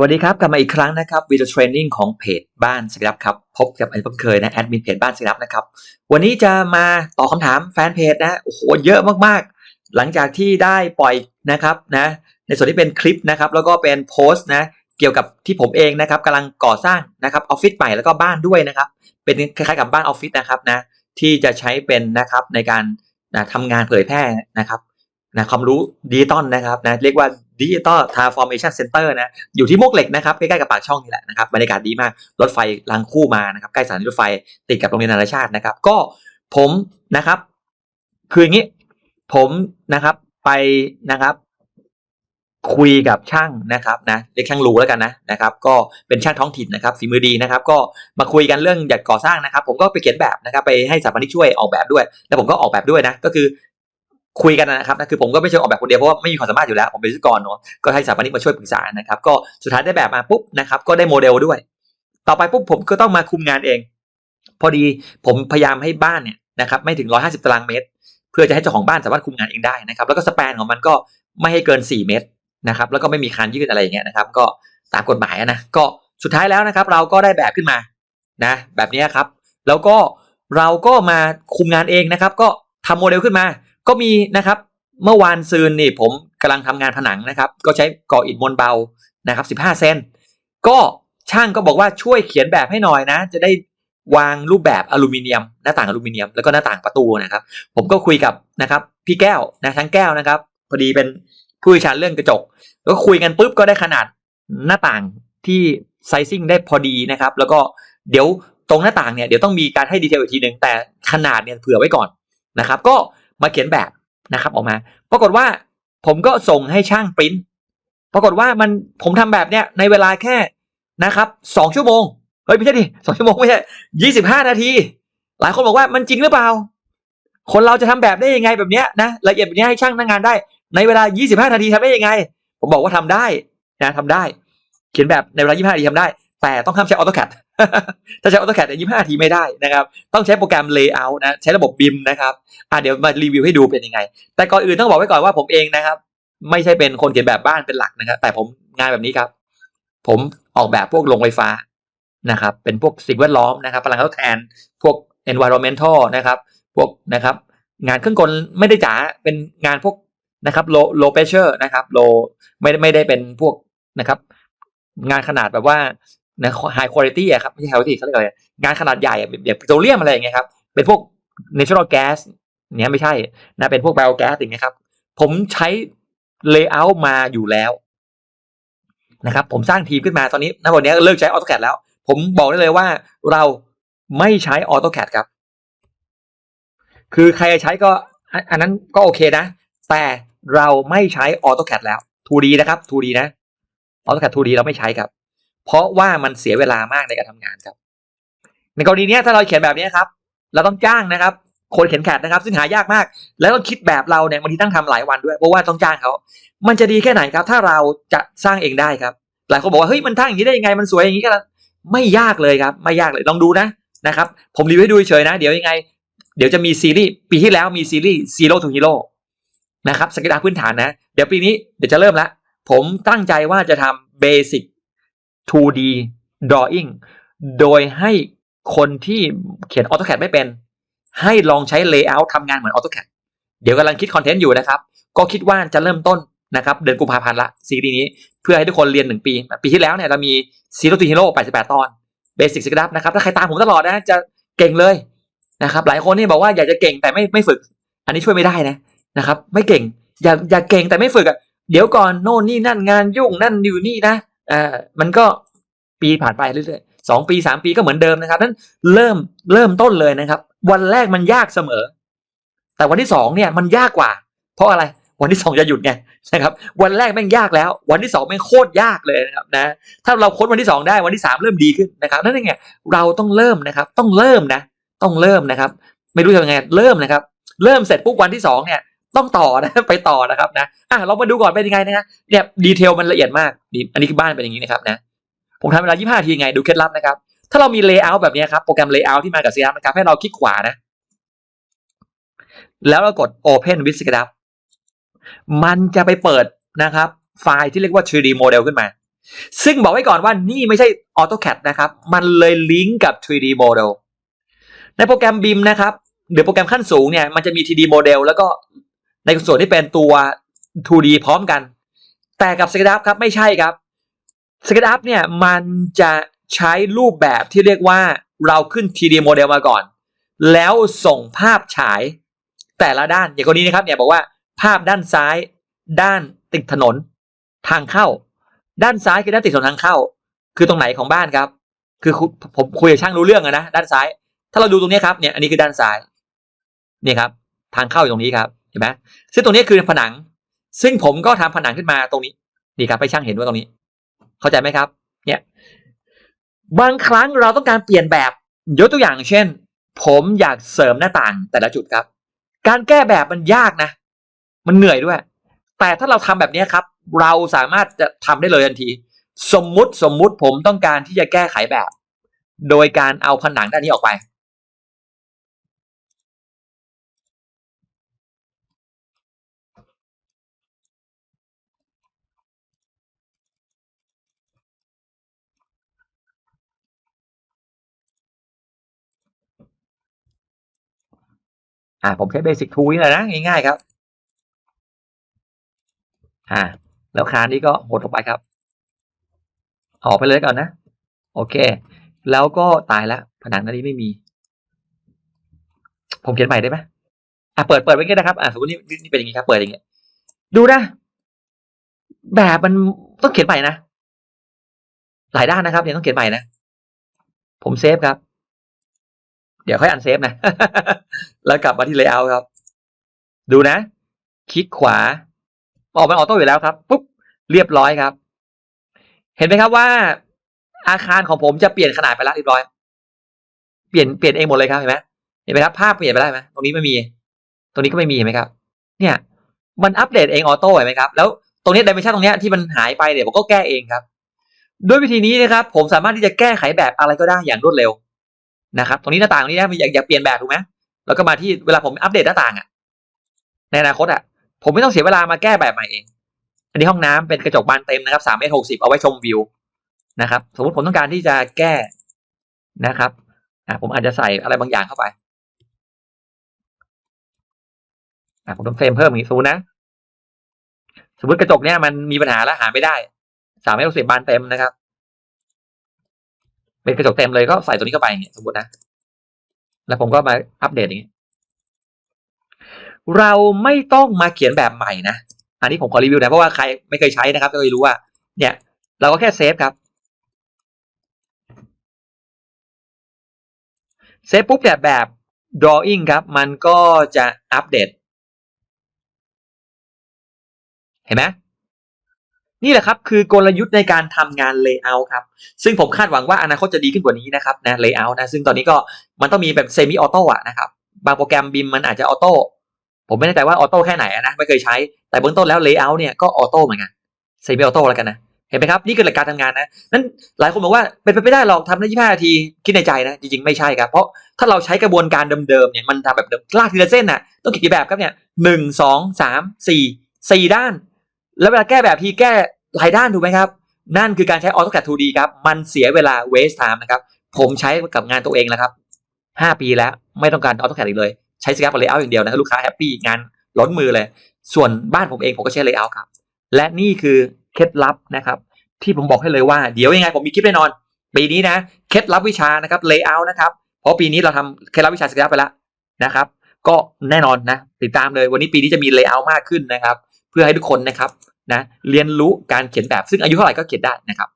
วัสดีครับกลับมาอีกครั้งนะครับวิดีโอเทรนนิ่งของเพจบ้านสครับครับพบกับอันเพิ่งเคยนะแอดมินเพจบ้านสครับนะครับวันนี้จะมาตอบคำถามแฟนเพจนะโอ้โหเยอะมากๆ หลังจากที่ได้ปล่อยนะครับนะในส่วนที่เป็นคลิปนะครับแล้วก็เป็นโพสต์นะเกี่ยวกับที่ผมเองนะครับกำลังก่อสร้างนะครับออฟฟิศใหม่แล้วก็บ้านด้วยนะครับเป็นคล้ายๆกับบ้านออฟฟิศนะครับนะที่จะใช้เป็นนะครับในการนะทำงานเผยแพร่นะครับ นะความรู้ดิจิตอลนะครับนะเรียกว่าดิจิตอลทาร์ฟอร์เมชันเซ็นเตอร์นะอยู่ที่มวกเหล็กนะครับใกล้ๆกับปากช่องนี่แหละนะครับบรรยากาศดีมากรถไฟรางคู่มานะครับใกล้สถานีรถไฟติดกับโรงเรียนนานาชาตินะครับ ก็ผมนะครับ คืออย่างนี้ผมนะครับไปนะครับคุยกับช่างนะครับนะเรียกช่างรูแล้วกันนะนะครับ ก็เป็นช่างท้องถิ่นนะครับฝีมือดีนะครับ ก็มาคุยกันเรื่องอยากก่อสร้างนะครับ ผมก็ไปเขียนแบบนะครับ ไปให้สถาปนิกช่วยออกแบบด้วย แล้วผมก็ออกแบบด้วยนะ ก็คือ คุยกันนะครับนะคือผมก็ไม่ใช่ออกแบบคนเดียวเพราะว่าไม่มีความสามารถอยู่แล้วผมเป็นวิศวกรเนาะก็ให้สถาปนิกมาช่วยปรึกษานะครับก็สุดท้ายได้แบบมาปุ๊บนะครับก็ได้โมเดลด้วย ต่อไปปุ๊บผมก็ต้องมาคุมงานเอง พอดีผมพยายามให้บ้านเนี่ยนะครับไม่ถึง 150 ตารางเมตร เพื่อจะให้เจ้าของบ้านสามารถคุมงานเองได้นะครับแล้วก็สแปนของมันก็ไม่ให้เกิน 4 เมตรนะครับแล้วก็ไม่มีคานยืดอะไรอย่างเงี้ยนะครับก็ตามกฎหมายนะก็สุดท้ายแล้วนะครับ เราก็ได้แบบขึ้นมานะแบบนี้ครับ แล้วก็เราก็มาคุมงานเองนะครับ ก็ทำโมเดลขึ้นมา ก็มีนะครับ เมื่อวานซืนนี่ผมกำลังทำงานผนังนะครับ ก็ใช้ก่ออิฐมวลเบานะครับ 15 เซนก็ช่างก็บอกว่าช่วยเขียนแบบให้หน่อยนะ จะได้วางรูปแบบอลูมิเนียม หน้าต่างอลูมิเนียมแล้วก็หน้าต่างประตูนะครับ ผมก็คุยกับนะครับ พี่แก้วนะทั้งแก้วนะครับ พอดีเป็นผู้ชาญเรื่องกระจกแล้วคุยกันปุ๊บก็ได้ขนาดหน้าต่างที่ไซซิ่งได้พอดีนะครับ แล้วก็เดี๋ยวตรงหน้าต่างเนี่ยเดี๋ยวต้องมีการให้ดีเทลอีกทีหนึ่งแต่ขนาดเนี่ยเผื่อไว้ก่อนนะครับ ก็ มาเขียนแบบนะครับออกมา ปรากฏว่าผมก็ส่งให้ช่างปริ้นปรากฏว่ามันผมทำแบบเนี้ยในเวลาแค่นะครับสองชั่วโมงเฮ้ยไม่ใช่ดิสองชั่วโมงไม่ใช่ยี่สิบห้านาที หลายคนบอกว่ามันจริงหรือเปล่า คนเราจะทำแบบได้ยังไงแบบเนี้ยนะละเอียดแบบนี้ให้ช่างนั่งงานได้ ในเวลา25นาทีทำได้ยังไง ผมบอกว่าทำได้นะทำได้ เขียนแบบในเวลา25นาทีทำได้ แต่ต้องห้ามใช้ AutoCAD ถ้าใช้ AutoCAD ใน25นาทีไม่ได้นะครับ ต้องใช้โปรแกรม Layout นะ ใช้ระบบ BIM นะครับอะเดี๋ยวมารีวิวให้ดูเป็นยังไง แต่ก่อนอื่นต้องบอกไว้ก่อนว่าผมเองนะครับ ไม่ใช่เป็นคนเขียนแบบบ้านเป็นหลักนะครับ แต่ผมงานแบบนี้ครับ ผมออกแบบพวกโรงไฟฟ้านะครับ เป็นพวกสิ่งแวดล้อมนะครับ พลังทดแทน พวก environmental นะครับ พวกนะครับ งานเครื่องกลไม่ได้จ๋า เป็นงานพวกนะครับ low low pressure นะครับ low ไม่ไม่ได้เป็นพวกนะครับ งานขนาดแบบว่า นะ high quality อะครับไม่ใช่ high quality เขาเรียกอะไรงานขนาดใหญ่แบบปิโตรเลียมอะไรอย่างเงี้ยครับเป็นพวก natural gas เนี้ยไม่ใช่นะเป็นพวก biogas อย่างเงี้ยครับผมใช้ layout มาอยู่แล้วนะครับผมสร้างทีมขึ้นมาตอนนี้ณวันนี้เลิกใช้ AutoCAD แล้ว ผมบอกได้เลยว่าเราไม่ใช้ AutoCAD ครับ คือใครจะใช้ก็อันนั้นก็โอเคนะ แต่เราไม่ใช้ AutoCAD แล้ว 2D นะครับ 2D นะ AutoCAD 2D เราไม่ใช้ครับ เพราะว่ามันเสียเวลามากในการทำงานครับ ในกรณีนี้ถ้าเราเขียนแบบนี้ครับ เราต้องจ้างนะครับ คนเขียนแคดนะครับ ซึ่งหายากมาก แล้วต้องคิดแบบเราเนี่ยบางทีต้องทำหลายวันด้วยเพราะว่าต้องจ้างเขา มันจะดีแค่ไหนครับ ถ้าเราจะสร้างเองได้ครับ หลายคนบอกว่าเฮ้ยมันทั้งอย่างนี้ได้ยังไงมันสวยอย่างนี้ก็ไม่ยากเลยครับ ไม่ยากเลยลองดูนะนะครับ ผมรีวิวให้ดูเฉยนะ เดี๋ยวยังไง เดี๋ยวจะมีซีรีส์ปีที่แล้วมีซีรีส์ Zero to Hero นะครับสก็ตอาร์พื้นฐานนะ เดี๋ยวปีนี้เดี๋ยวจะเริ่มละผมตั้งใจว่าจะทำ Basic 2D Drawing โดยให้คนที่เขียน AutoCAD ไม่เป็น ให้ลองใช้ Layout ทำงานเหมือน AutoCAD เดี๋ยวกำลังคิดคอนเทนต์อยู่นะครับ ก็คิดว่าจะเริ่มต้นนะครับเดือนกุมภาพันธ์ละซีรีส์นี้เพื่อให้ทุกคนเรียนหนึ่งปี ปีที่แล้วเนี่ยเรามี Zero to Hero 88 ตอน Basic สเก็ตอาร์นะครับ ถ้าใครตามผมตลอดนะจะเก่งเลยนะครับ หลายคนนี่บอกว่าอยากจะเก่งแต่ไม่ไม่ฝึก อันนี้ช่วยไม่ได้นะนะครับ ไม่เก่ง อยากอยากเก่งแต่ไม่ฝึกอะเดี๋ยวก่อนโน่นนี่นั่นงานยุ่งนั่นอยู่นี่นะ อ่ามันก็ปีผ่านไปเรื่อยๆสองปีสามปีก็เหมือนเดิมนะครับนั้นเริ่มเริ่มต้นเลยนะครับ วันแรกมันยากเสมอ แต่วันที่สองเนี่ยมันยากกว่า เพราะอะไร วันที่สองจะหยุดไงนะครับ วันแรกแม่งยากแล้ว วันที่สองแม่งโคตรยากเลยนะครับนะ ถ้าเราค้นวันที่สองได้วันที่สามเริ่มดีขึ้นนะครับนั่นเองไงเราต้องเริ่มนะครับ ต้องเริ่มนะ ต้องเริ่มนะครับ ไม่รู้จะยังไงเริ่มนะครับ เริ่มเสร็จปุ๊บวันที่สองเนี่ย ต้องต่อนะไปต่อนะครับนะอะเรามาดูก่อนเป็นยังไงนะฮะเนี่ยดีเทลมันละเอียดมากนี่อันนี้คือบ้านเป็นอย่างนี้นะครับนะผมทำเวลา 25 ทีไงดูเคล็ดลับนะครับถ้าเรามี layout แบบนี้ครับโปรแกรม layout ที่มากับ CRM นะครับให้เราคลิกขวานะ แล้วเรากด open with SketchUp มันจะไปเปิดนะครับ ไฟล์ที่เรียกว่า 3D model ขึ้นมา ซึ่งบอกไว้ก่อนว่านี่ไม่ใช่ AutoCAD นะครับ มันเลยลิงก์กับ 3D Model ในโปรแกรม BIM นะครับหรือโปรแกรมขั้นสูงเนี่ยมันจะมี 3D Model แล้วก็ ในส่วนที่เป็นตัว 2D พร้อมกัน แต่กับ SketchUp ครับไม่ใช่ครับ SketchUp เนี่ยมันจะใช้รูปแบบที่เรียกว่าเราขึ้น 3D Model มาก่อน แล้วส่งภาพฉายแต่ละด้านอย่างกรณีนะครับเนี่ยบอกว่าภาพด้านซ้าย ด้านติดถนน ทางเข้า ด้านซ้ายคือด้านติดถนนทางเข้า คือตรงไหนของบ้านครับ คือผมคุยกับช่างรู้เรื่องอะนะด้านซ้าย ถ้าเราดูตรงนี้ครับเนี่ยอันนี้คือด้านซ้ายนี่ครับ ทางเข้าอยู่ตรงนี้ครับ ห็นไหมซึ่งตรงนี้คือผนัง ซึ่งผมก็ทำผนังขึ้นมาตรงนี้นี่ครับให้ช่างเห็นว่าตรงนี้ เข้าใจไหมครับ เนี่ย บางครั้งเราต้องการเปลี่ยนแบบยกตัวอย่างเช่น ผมอยากเสริมหน้าต่างแต่ละจุดครับ การแก้แบบมันยากนะ มันเหนื่อยด้วย แต่ถ้าเราทำแบบนี้ครับ เราสามารถจะทำได้เลยทันที สมมุติสมมุติผมต้องการที่จะแก้ไขแบบ โดยการเอาผนังด้านนี้ออกไป อ่าผมใช้เบสิ c ทูนี่แหละนะง่ายๆครับ อ่า แล้วคานนี้ก็หดออกไปครับ ออกไปเลยก่อนนะ โอเค แล้วก็ตายแล้วผนังด้นนี้ไม่มี ผมเขียนใหม่ได้ไหมอะเปิดเปิดไว้ก็ได้ครับอะสมมตินี่นี่เป็นอย่างนี้ครับ เปิดอย่างเงี้ยดูนะ แบบมันต้องเขียนใหม่นะหลายด้านนะครับเนี่ยต้องเขียนใหม่นะ ผมเซฟครับ เดี๋ยวค่อยอันเซฟนะ แล้วกลับมาที่ layout ครับ ดูนะ คลิกขวา ออกเป็นออโต้อยู่แล้วครับ ปุ๊บ เรียบร้อยครับ เห็นไหมครับว่า อาคารของผมจะเปลี่ยนขนาดไปแล้วเรียบร้อย เปลี่ยนเปลี่ยนเองหมดเลยครับเห็นไหมเห็นไหมครับ ภาพเปลี่ยนไปได้ไหมตรงนี้ไม่มี ตรงนี้ก็ไม่มีเห็นไหมครับ เนี่ย มันอัปเดตเองออโต้เห็นไหมครับ แล้วตรงนี้ดิเมนชันตรงนี้ที่มันหายไปเนี่ยผมก็แก้เองครับ ด้วยวิธีนี้นะครับ ผมสามารถที่จะแก้ไขแบบอะไรก็ได้อย่างรวดเร็ว นะครับ ตรงนี้หน้าต่างตรงนี้นะอยากอยากเปลี่ยนแบบถูกไหมแล้วก็มาที่เวลาผมอัปเดตหน้าต่างอะ ในอนาคตอะ ผมไม่ต้องเสียเวลามาแก้แบบใหม่เอง อันนี้ห้องน้ำเป็นกระจกบานเต็มนะครับสามเมตรหกสิบเอาไว้ชมวิวนะครับ สมมติผมต้องการที่จะแก้นะครับอ่าผมอาจจะใส่อะไรบางอย่างเข้าไปอ่าผมต้องเฟรมเพิ่มอย่างนี้สมมตินะ สมมติกระจกเนี่ยมันมีปัญหาแล้วหาไม่ได้สามเมตรหกสิบบานเต็มนะครับ เป็นกระจกเต็มเลยก็ใส่ตัวนี้เข้าไปอย่างเงี้ยสมมตินะ แล้วผมก็มาอัปเดตอย่างนี้ เราไม่ต้องมาเขียนแบบใหม่นะ อันนี้ผมขอรีวิวนะเพราะว่าใครไม่เคยใช้นะครับก็เลยรู้ว่า เนี่ย เราก็แค่เซฟครับ เซฟปุ๊บเนี่ยแบบ drawing ครับ มันก็จะอัปเดต เห็นไหม นี่แหละครับคือกลยุทธ์ในการทำงาน layout ครับ ซึ่งผมคาดหวังว่าอนาคตจะดีขึ้นกว่านี้นะครับนะ layout นะซึ่งตอนนี้ก็มันต้องมีแบบ semi auto อะนะครับบางโปรแกรมบิมมันอาจจะออโต้ผมไม่แน่ใจว่าออโต้แค่ไหนนะไม่เคยใช้แต่เบื้องต้นแล้ว layout เนี่ยก็ออโต้เหมือนกัน semi auto แล้วกันนะเห็นไหมครับนี่คือหลักการทำงานนะนั้นหลายคนบอกว่าเป็นไปไม่ได้หรอกทำได้25นาทีคิดในใจนะจริงๆไม่ใช่ครับเพราะถ้าเราใช้กระบวนการเดิมๆเนี่ยมันทำแบบเดิมลากทีละเส้นน่ะต้องกี่แบบครับเนี่ยหนึ่งสองสามสี่สี่ด้าน แล้วเวลาแก้แบบทีแก้ หลายด้านถูกไหมครับ นั่นคือการใช้ AutoCAD 2D ครับ มันเสียเวลา waste time นะครับ ผมใช้กับงานตัวเองแล้วครับห้าปีแล้วไม่ต้องการ AutoCAD อีกเลย ใช้ Sketch Layout อย่างเดียวนะครับลูกค้าแฮปปี้งานล้นมือเลย ส่วนบ้านผมเองผมก็ใช้ Layout ครับ และนี่คือเคล็ดลับนะครับ ที่ผมบอกให้เลยว่าเดี๋ยวยังไงผมมีคลิปแน่นอน ปีนี้นะเคล็ดลับวิชานะครับ Layout นะครับเพราะปีนี้เราทำเคล็ดลับวิชา Sketch ไปแล้วนะครับก็แน่นอนนะติดตามเลยวันนี้ปีนี้จะมี Layout มากขึ้นนะครับ เพื่อให้ทุกคนนะครับ นะเรียนรู้การเขียนแบบซึ่งอายุเท่าไหร่ก็เขียนได้นะครับ